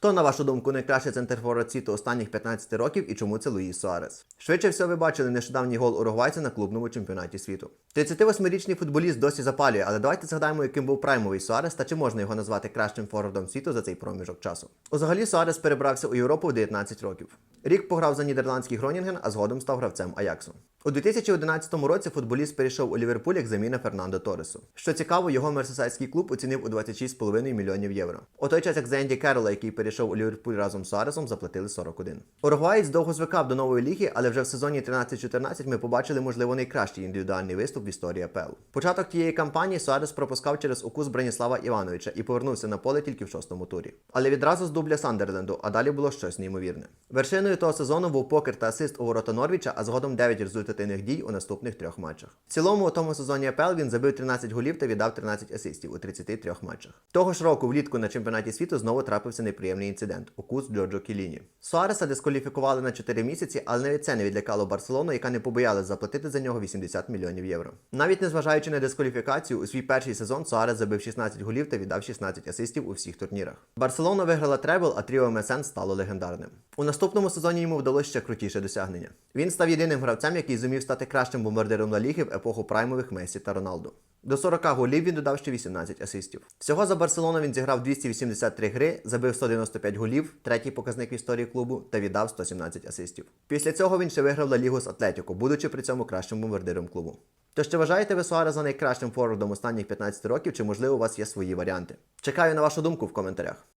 Хто, на вашу думку, найкращий центрфорвард світу останніх 15 років і чому це Луїс Суарес? Швидше всього ви бачили нещодавній гол уругвайця на клубному чемпіонаті світу. 38-річний футболіст досі запалює, але давайте згадаємо, яким був праймовий Суарес та чи можна його назвати кращим форвардом світу за цей проміжок часу. Узагалі Суарес перебрався у Європу в 19 років. Рік пограв за нідерландський Гронінген, а згодом став гравцем Аяксу. У 2011 році футболіст перейшов у Ліверпуль як заміна Фернандо Торресу. Що цікаво, його мерсесайський клуб оцінив у 26,5 мільйонів євро. У той час, як за Енді Керрола, який перейшов у Ліверпуль разом з Суаресом, заплатили 41. Уругваєць довго звикав до нової ліги, але вже в сезоні 13-14 ми побачили, можливо, найкращий індивідуальний виступ в історії АПЛ. Початок тієї кампанії Суарес пропускав через укус Браніслава Івановича і повернувся на поле тільки в шостому турі. Але відразу з дубля Сандерленду, а далі було щось неймовірне. Вершиною того сезону був покер та асист у ворота Норвіча, а згодом 9 результативних дій у наступних трьох матчах. В цілому у тому сезоні АПЛ він забив 13 голів та віддав 13 асистів у 33 матчах. Того ж року влітку на чемпіонаті світу знову трапився неприємний інцидент укус Джорджо Кіліні. Суареса дискваліфікували на 4 місяці, але навіть це не відлякало Барселону, яка не побоялась заплатити за нього 80 мільйонів євро. Навіть незважаючи на дискваліфікацію, у свій перший сезон Суарес забив 16 голів та віддав 16 асистів у всіх турнірах. Барселона виграла требл, а тріо МСН стало легендарним. У наступному сезоні йому вдалося ще крутіше досягнення. Він став єдиним гравцем, який зумів стати кращим бомбардиром Ла Ліги в епоху праймових Месі та Роналду. До 40 голів він додав ще 18 асистів. Всього за Барселону він зіграв 283 гри, забив 195 голів, третій показник в історії клубу, та віддав 117 асистів. Після цього він ще виграв Ла Лігу з Атлетіко, будучи при цьому кращим бомбардиром клубу. Тож чи вважаєте ви Суареза найкращим форвардом останніх 15 років, чи можливо у вас є свої варіанти? Чекаю на вашу думку в коментарях.